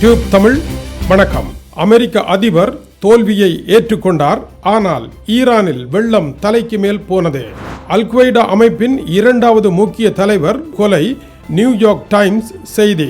Tube Tamil வணக்கம். அமெரிக்க அதிபர் தோல்வியை ஏற்றுக்கொண்டார் ஆனால் ஈரானில் வெள்ளம் தலைக்கு மேல் போனது. அல்கொய்டா அமைப்பின் இரண்டாவது முக்கிய தலைவர் கொலை நியூயார்க் டைம்ஸ் செய்தி.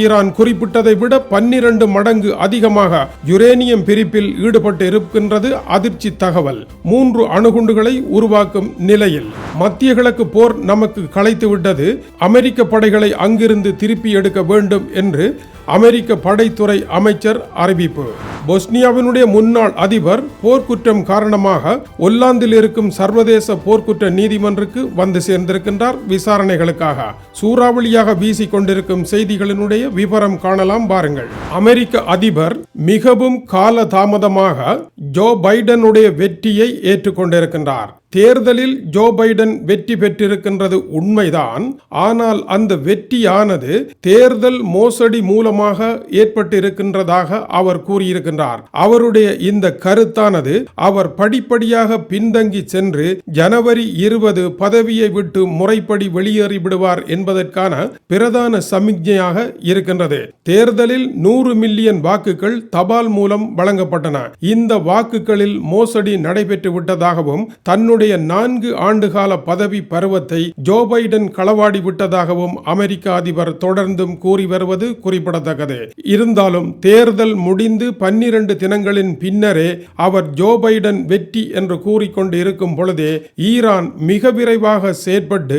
ஈரான் குறிப்பிட்டதை விட பன்னிரண்டு மடங்கு அதிகமாக யுரேனியம் பிரிப்பில் ஈடுபட்டு இருக்கின்றது அதிர்ச்சி தகவல். மூன்று அணுகுண்டுகளை உருவாக்கும் நிலையில். மத்திய கிழக்கு போர் நமக்கு களைத்து விட்டது அமெரிக்க படைகளை அங்கிருந்து திருப்பி எடுக்க வேண்டும் என்று அமெரிக்க படைத்துறை அமைச்சர் அறிவிப்பு. பொஸ்னியாவினுடைய முன்னாள் அதிபர் போர்க்குற்றம் காரணமாக ஒல்லாந்தில் இருக்கும் சர்வதேச போர்க்குற்ற நீதிமன்றுக்கு வந்து சேர்ந்திருக்கின்றார் விசாரணைகளுக்காக. சூறாவளியாக வீசிக் கொண்டிருக்கும் செய்திகளினுடைய விவரம் காணலாம் பாருங்கள். அமெரிக்க அதிபர் மிகவும் கால தாமதமாக ஜோ பைடனுடைய வெற்றியை ஏற்றுக்கொண்டிருக்கின்றார். தேர்தலில் ஜோ பைடன் வெற்றி பெற்றிருக்கின்றது உண்மைதான். ஆனால் அந்த வெற்றியானது தேர்தல் மோசடி மூலமாக ஏற்பட்டிருக்கின்றதாக அவர் கூறியிருக்கின்றார். அவருடைய இந்த கருத்தானது அவர் படிப்படியாக பின்தங்கி சென்று ஜனவரி இருபது பதவியை விட்டு முறைப்படி வெளியேறி விடுவார் என்பதற்கான பிரதான சமிக்ஞையாக இருக்கின்றது. தேர்தலில் நூறு மில்லியன் வாக்குகள் தபால் மூலம் வழங்கப்பட்டன. இந்த வாக்குகளில் மோசடி நடைபெற்று விட்டதாகவும் தன்னுடைய தன்னுடைய நான்கு ஆண்டுகால பதவி பருவத்தை ஜோ பைடன் களவாடி விட்டதாகவும் அமெரிக்க அதிபர் தொடர்ந்தும் கூறி வருவது குறிப்பிடத்தக்கது. இருந்தாலும் தேர்தல் முடிந்து பன்னிரண்டு தினங்களின் பின்னரே அவர் ஜோ பைடன் வெற்றி என்று கூறிக்கொண்டு இருக்கும் பொழுதே ஈரான் மிக விரைவாக செயற்பட்டு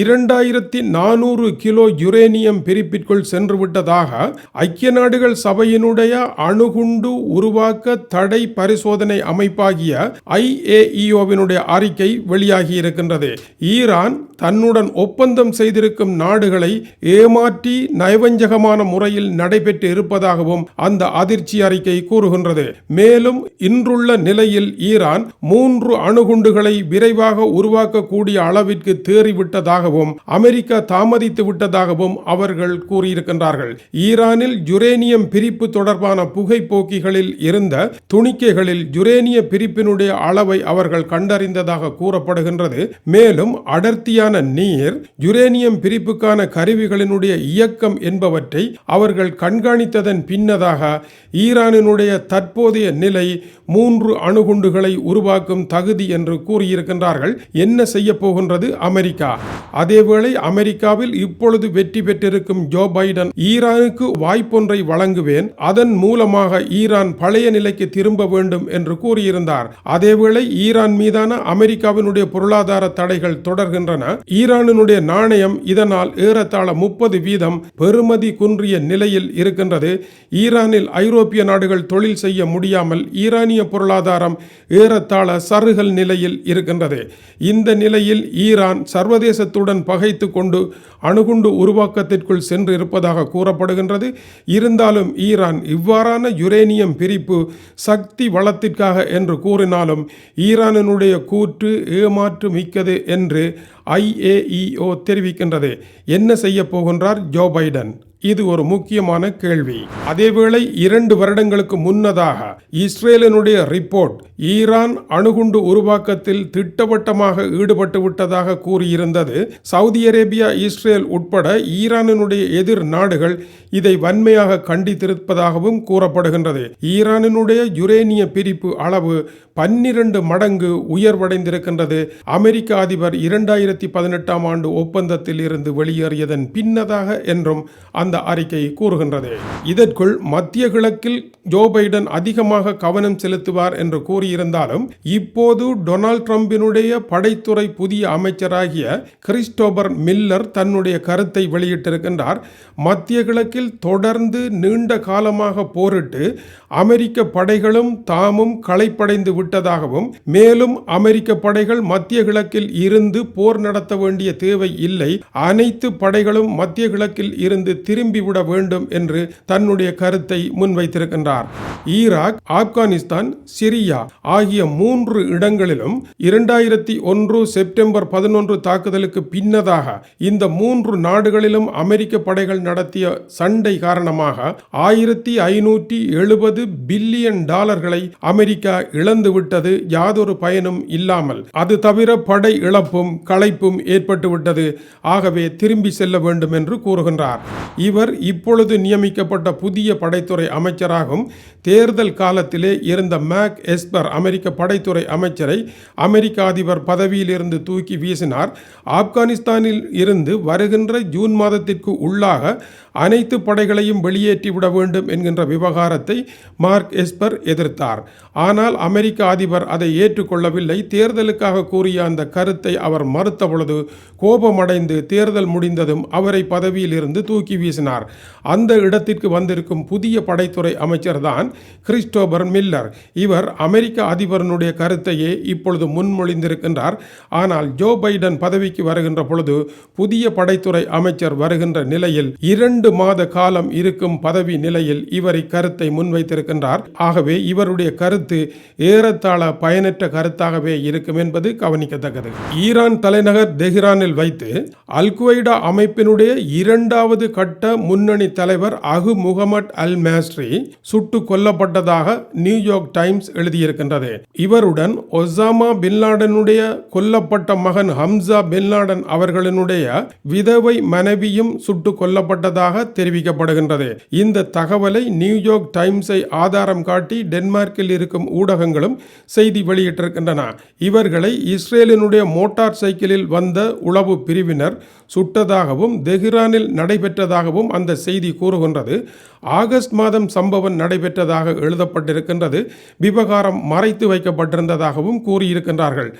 இரண்டாயிரத்தி நானூறு கிலோ யுரேனியம் பிரிப்பிற்குள் சென்று விட்டதாக ஐக்கிய நாடுகள் சபையினுடைய அணுகுண்டு உருவாக்க தடை பரிசோதனை அமைப்பாகிய ஐஏஇஓவினுடைய அறிக்கை வெளியாகியிருக்கின்றது ஈரான் தன்னுடன் ஒப்பந்தம் செய்திருக்கும் நாடுகளை ஏமாற்றி நயவஞ்சகமான முறையில் நடைபெற்று இருப்பதாகவும் அந்த அதிர்ச்சி அறிக்கை கூறுகின்றது. மேலும் இன்றுள்ள நிலையில் ஈரான் மூன்று அணுகுண்டுகளை விரைவாக உருவாக்கக்கூடிய அளவிற்கு தேறிவிட்டதாகவும் அமெரிக்கா தாமதித்து விட்டதாகவும் அவர்கள் கூறியிருக்கின்றார்கள். ஈரானில் யுரேனியம் பிரிப்பு தொடர்பான புகைப்போக்கிகளில் இருந்த துணிக்கைகளில் யுரேனிய பிரிப்பினுடைய அளவை அவர்கள் கண்டறிந்தது கண்டறிந்ததாக கூறப்படுகின்றது. மேலும் அடர்த்தியான நீர் யுரேனியம் பிரிப்புக்கான கருவிகளினுடைய இயக்கம் என்பவற்றை அவர்கள் கண்காணித்ததன் பின்னதாக ஈரானினுடைய தற்போதைய நிலை மூன்று அணுகுண்டுகளை உருவாக்கும் தகுதி என்று கூறியிருக்கின்றார்கள். என்ன செய்ய போகின்றது? அமெரிக்கா. அதேவேளை அமெரிக்காவில் இப்பொழுது வெற்றி பெற்றிருக்கும் ஜோ பைடன் ஈரானுக்கு வாய்ப்பொன்றை வழங்குவேன். அதன் மூலமாக ஈரான் பழைய நிலைக்கு திரும்ப வேண்டும் என்று கூறியிருந்தார். அதேவேளை ஈரான் மீதான அமெரிக்காவினுடைய பொருளாதார தடைகள் தொடர்கின்றன. ஈரானினுடைய நாணயம் இதனால் ஏறத்தாழ முப்பது வீதம் பெறுமதி குன்றிய நிலையில் இருக்கின்றது. ஈரானில் ஐரோப்பிய நாடுகள் தொழில் செய்ய முடியாமல் ஈரானிய பொருளாதாரம் ஏறத்தாழ சருகல் நிலையில் இருக்கின்றது. இந்த நிலையில் ஈரான் சர்வதேசத்துடன் பகைத்து கொண்டு அணுகுண்டு உருவாக்கத்திற்குள் சென்று இருப்பதாக கூறப்படுகின்றது. இருந்தாலும் ஈரான் இவ்வாறான யுரேனியம் பிரிப்பு சக்தி வளத்திற்காக என்று கூறினாலும் ஈரானினுடைய கூற்று ஏமாற்று மிக்கது என்று ஐஏஇஓ தெரிவிக்கின்றது. என்ன செய்ய போகின்றார் ஜோ பைடன்? இது ஒரு முக்கியமான கேள்வி. அதேவேளை இரண்டு வருடங்களுக்கு முன்னதாக இஸ்ரேலினுடைய ரிப்போர்ட் ஈரான் அணுகுண்டு உருவாக்கத்தில் திட்டவட்டமாக ஈடுபட்டு விட்டதாக கூறியிருந்தது. சவுதி அரேபியா இஸ்ரேல் உட்பட ஈரானினுடைய எதிர் நாடுகள் இதை வன்மையாக கண்டித்திருப்பதாகவும் கூறப்படுகின்றது. ஈரானினுடைய யுரேனிய பிரிப்பு அளவு பன்னிரண்டு மடங்கு உயர்வடைந்திருக்கின்றது. அமெரிக்க அதிபர் இரண்டாயிரத்தி பதினெட்டாம் ஆண்டு ஒப்பந்தத்தில் இருந்து வெளியேறியதன் பின்னதாக என்றும் அந்த அறிக்கை கூறுகின்றது. இதற்குள் மத்திய கிழக்கில் ஜோ பைடன் அதிகமாக கவனம் செலுத்துவார் என்று கூறியிருந்தாலும் இப்போது டொனால்ட் ட்ரம்பினுடைய படைத்துறை புதிய அமைச்சராகிய கிறிஸ்டோபர் மில்லர் தன்னுடைய கருத்தை வெளியிட்டிருக்கின்றார். மத்திய கிழக்கில் தொடர்ந்து நீண்ட காலமாக போரிட்டு அமெரிக்க படைகளும் தாமும் களைப்படைந்து விட்டு விட்டதாகவும் மேலும் அமெரிக்க படைகள் மத்திய கிழக்கில் இருந்து போர் நடத்த வேண்டிய தேவை இல்லை அனைத்து படைகளும் மத்திய கிழக்கில் இருந்து திரும்பிவிட வேண்டும் என்று தன்னுடைய கருத்தை முன்வைத்திருக்கின்றார். ஈராக் ஆப்கானிஸ்தான் சிரியா ஆகிய மூன்று இடங்களிலும் இரண்டாயிரத்தி ஒன்று செப்டம்பர் பதினொன்று தாக்குதலுக்கு பின்னதாக இந்த மூன்று நாடுகளிலும் அமெரிக்க படைகள் நடத்திய சண்டை காரணமாக ஆயிரத்தி ஐநூற்றி எழுபது பில்லியன் டாலர்களை அமெரிக்கா இழந்து விட்டது யாதொரு பயனும் இல்லாமல். அது தவிர படை இழப்பும் களைப்பும் ஏற்பட்டுவிட்டது. ஆகவே திரும்பி செல்ல வேண்டும் என்று கூறுகின்றார். இவர் இப்பொழுது நியமிக்கப்பட்ட புதிய படைத்துறை அமைச்சராகும். தேர்தல் காலத்திலே இருந்த மேக் எஸ்பர் அமெரிக்க படைத்துறை அமைச்சரை அமெரிக்க அதிபர் பதவியிலிருந்து தூக்கி வீசினார். ஆப்கானிஸ்தானில் இருந்து வருகின்ற ஜூன் மாதத்திற்கு உள்ளாக அனைத்து படைகளையும் வெளியேற்றிவிட வேண்டும் என்கின்ற விவகாரத்தை மார்க் எஸ்பர் எதிர்த்தார். ஆனால் அமெரிக்க அதிபர் அதை ஏற்றுக்கொள்ளவில்லை. தேர்தலுக்காக கூறிய அந்த கருத்தை அவர் மறுத்த பொழுது கோபமடைந்து தேர்தல் முடிந்ததும் அவரை பதவியிலிருந்து தூக்கி வீசினார். அந்த இடத்திற்கு வந்திருக்கும் புதிய படைத்துறை அமைச்சர்தான் கிறிஸ்டோபர் மில்லர். இவர் அமெரிக்க அதிபரனுடைய கருத்தையே இப்பொழுது முன்மொழிந்திருக்கின்றார். ஆனால் ஜோ பைடன் பதவிக்கு வருகின்ற பொழுது புதிய படைத்துறை அமைச்சர் வருகின்ற நிலையில் இரண்டு மாத காலம் இருக்கும் பதவி நிலையில் இவர் இக்கருத்தை முன்வைத்திருக்கின்றார். ஆகவே இவருடைய கருத்து ஏறத்தாழ பயனற்ற கருத்தாகவே இருக்கும் என்பது கவனிக்கத்தக்கது. ஈரான் தலைநகர் தெஹ்ரானில் வைத்து அல்குவைடா அமைப்பினுடைய இரண்டாவது கட்ட முன்னணி தலைவர் அகு முகமட் அல் மேஸ்ரி சுட்டு கொல்லப்பட்டதாக நியூயார்க் டைம்ஸ் எழுதியிருக்கின்றது. இவருடன் ஒசாமா பின்லாடனுடைய கொல்லப்பட்ட மகன் ஹம்சா பின்லாடன் அவர்களினுடைய விதவை மனைவியும் சுட்டு கொல்லப்பட்டதாக தெரிவிக்கப்படுகின்றது. இந்த தகவலை நியூயார்க் டைம்ஸை ஆதாரம் காட்டி டென்மார்க்கில் இருக்கும் ஊடகங்களும் செய்தி வெளியிட்டிருக்கின்றன. இவர்களை இஸ்ரேலினுடைய மோட்டார் சைக்கிளில் வந்த உளவு பிரிவினர் சுட்டதாகவும் தெஹ்ரானில் நடைபெற்றதாகவும் அந்த செய்தி கூறுகின்றது. ஆகஸ்ட் மாதம் சம்பவம் நடைபெற்றதாக எழுதப்பட்டிருக்கின்றது. விவகாரம் மறைத்து வைக்கப்பட்டிருந்ததாகவும் கூறியிருக்கின்றார்கள்.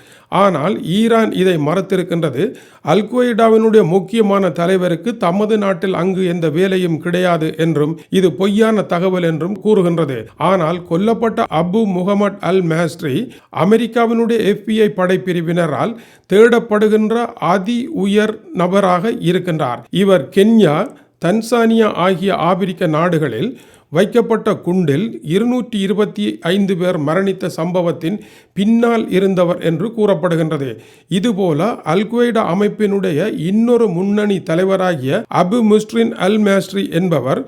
ஆனால் ஈரான் இதை மறுத்திருக்கின்றது. அல்கொய்டாவினுடைய முக்கியமான தலைவருக்கு தமது நாட்டில் அங்கு எந்த வேலையும் கிடையாது என்றும் இது பொய்யான தகவல் என்றும் கூறுகின்றது. ஆனால் கொல்லப்பட்ட அபு முகமட் அல் மேஸ்ட்ரி அமெரிக்காவினுடைய எஃபிஐ படைப்பிரிவினரால் தேடப்படுகின்ற அதி உயர் நபராக இருக்கின்றார். இவர் கென்யா தன்சானியா ஆகிய ஆப்பிரிக்க நாடுகளில் வைக்கப்பட்ட குண்டில் இருநூற்றி இருபத்தி ஐந்து பேர் மரணித்த சம்பவத்தின் பின்னால் இருந்தவர் என்று கூறப்படுகின்றது. இதுபோல அல்குவைடா அமைப்பினுடைய இன்னொரு முன்னணி தலைவராகிய அபு முஸ்ரின் அல் மேஸ்ட்ரி என்பவர்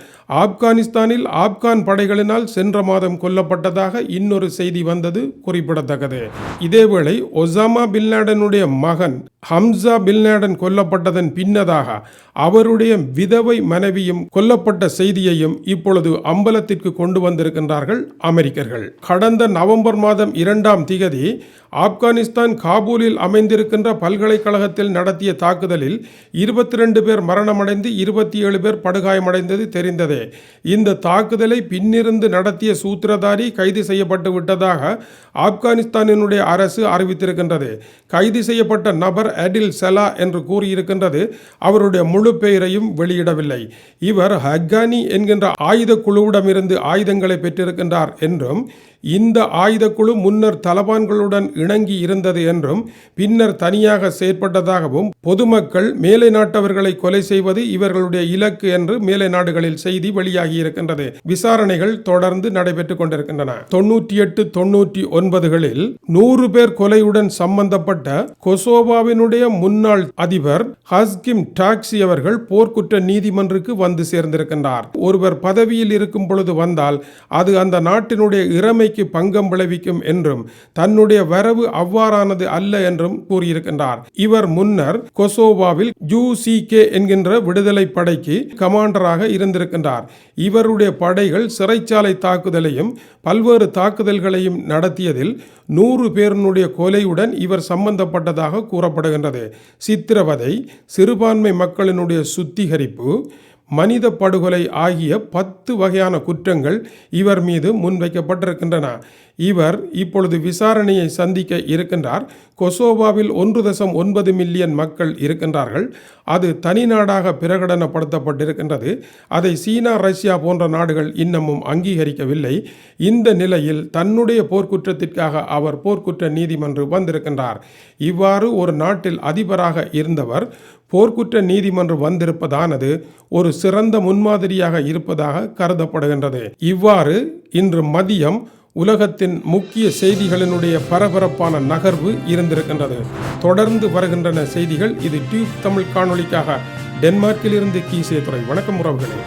ஆப்கானிஸ்தானில் ஆப்கான் படைகளினால் சென்ற மாதம் கொல்லப்பட்டதாக இன்னொரு செய்தி வந்தது குறிப்பிடத்தக்கது. இதேவேளை ஒசாமா பின்லாடனுடைய மகன் ஹம்சா பின்லாடன் கொல்லப்பட்டதன் பின்னதாக அவருடைய விதவை மனைவியும் கொல்லப்பட்ட செய்தியையும் இப்பொழுது அம்பலத்திற்கு கொண்டு வந்திருக்கின்றார்கள் அமெரிக்கர்கள். கடந்த நவம்பர் மாதம் இரண்டாம் திகதி ஆப்கானிஸ்தான் காபூலில் அமைந்திருக்கின்ற பல்கலைக்கழகத்தில் நடத்திய தாக்குதலில் இருபத்தி ரெண்டு பேர் மரணமடைந்து இருபத்தி ஏழு பேர் படுகாயமடைந்தது தெரிந்ததே. இந்த தாக்குதலை பின்னிருந்து நடத்திய சூத்திரதாரி கைது செய்யப்பட்டு விட்டதாக ஆப்கானிஸ்தானினுடைய அரசு அறிவித்திருக்கின்றது. கைது செய்யப்பட்ட நபர் அடில் செலா என்று கூறியிருக்கின்றது. அவருடைய முழு பெயரையும் வெளியிடவில்லை. இவர் ஹக்கானி என்கின்ற ஆயுத குழுவிடமிருந்து ஆயுதங்களை பெற்றிருக்கின்றார் என்றும் இந்த ஆயுதக்குழு முன்னர் தலபான்களுடன் இணங்கி இருந்தது என்றும் பின்னர் தனியாக செயற்பட்டதாகவும் பொதுமக்கள் மேலை நாட்டவர்களை கொலை செய்வது இவர்களுடைய இலக்கு என்று மேலை நாடுகளில் செய்தி வெளியாகி இருக்கின்றது விசாரணைகள் தொடர்ந்து நடைபெற்றுக் கொண்டிருக்கின்றன. தொன்னூற்றி எட்டு தொன்னூற்றி ஒன்பதுகளில் நூறு பேர் கொலையுடன் சம்பந்தப்பட்ட கொசோவாவினுடைய முன்னாள் அதிபர் ஹஸ்கிம் டாக்ஸி அவர்கள் போர்க்குற்ற நீதிமன்றுக்கு வந்து சேர்ந்திருக்கின்றார். ஒருவர் பதவியில் இருக்கும் பொழுது வந்தால் அது அந்த நாட்டினுடைய இறமை நிலைமைக்கு பங்கம் விளைவிக்கும் என்றும் தன்னுடைய வரவு அவ்வாறானது அல்ல என்றும் கூறியிருக்கின்றார். இவர் முன்னர் கொசோவாவில் ஜூ சி கே என்கின்ற விடுதலை படைக்கு கமாண்டராக இருந்திருக்கின்றார். இவருடைய படைகள் சிறைச்சாலை தாக்குதலையும் பல்வேறு தாக்குதல்களையும் நடத்தியதில் நூறு பேருனுடைய கொலையுடன் இவர் சம்பந்தப்பட்டதாக கூறப்படுகின்றது. சித்திரவதை சிறுபான்மை மக்களினுடைய சுத்திகரிப்பு மனித படுகொலை ஆகிய பத்து வகையான குற்றங்கள் இவர் மீது முன்வைக்கப்பட்டிருக்கின்றன. இவர் இப்பொழுது விசாரணையை சந்திக்க இருக்கின்றார். கொசோவாவில் ஒன்று தசம் ஒன்பது மில்லியன் மக்கள் இருக்கின்றார்கள். அது தனி நாடாக பிரகடனப்படுத்தப்பட்டிருக்கின்றது. அதை சீனா ரஷ்யா போன்ற நாடுகள் இன்னமும் அங்கீகரிக்கவில்லை. இந்த நிலையில் தன்னுடைய போர்க்குற்றத்திற்காக அவர் போர்க்குற்ற நீதிமன்றம் வந்திருக்கின்றார். இவ்வாறு ஒரு நாட்டில் அதிபராக இருந்தவர் போர்க்குற்ற நீதிமன்றம் வந்திருப்பதானது ஒரு சிறந்த முன்மாதிரியாக இருப்பதாக கருதப்படுகின்றது. இவ்வாறு இன்று மதியம் உலகத்தின் முக்கிய செய்திகளினுடைய பரபரப்பான நகர்வு இருந்திருக்கின்றது. தொடர்ந்து வருகின்றன செய்திகள் இது டியூப் தமிழ் காணொளிக்காக டென்மார்க்கிலிருந்து கீசே துறை வணக்கம் உறவுகளே.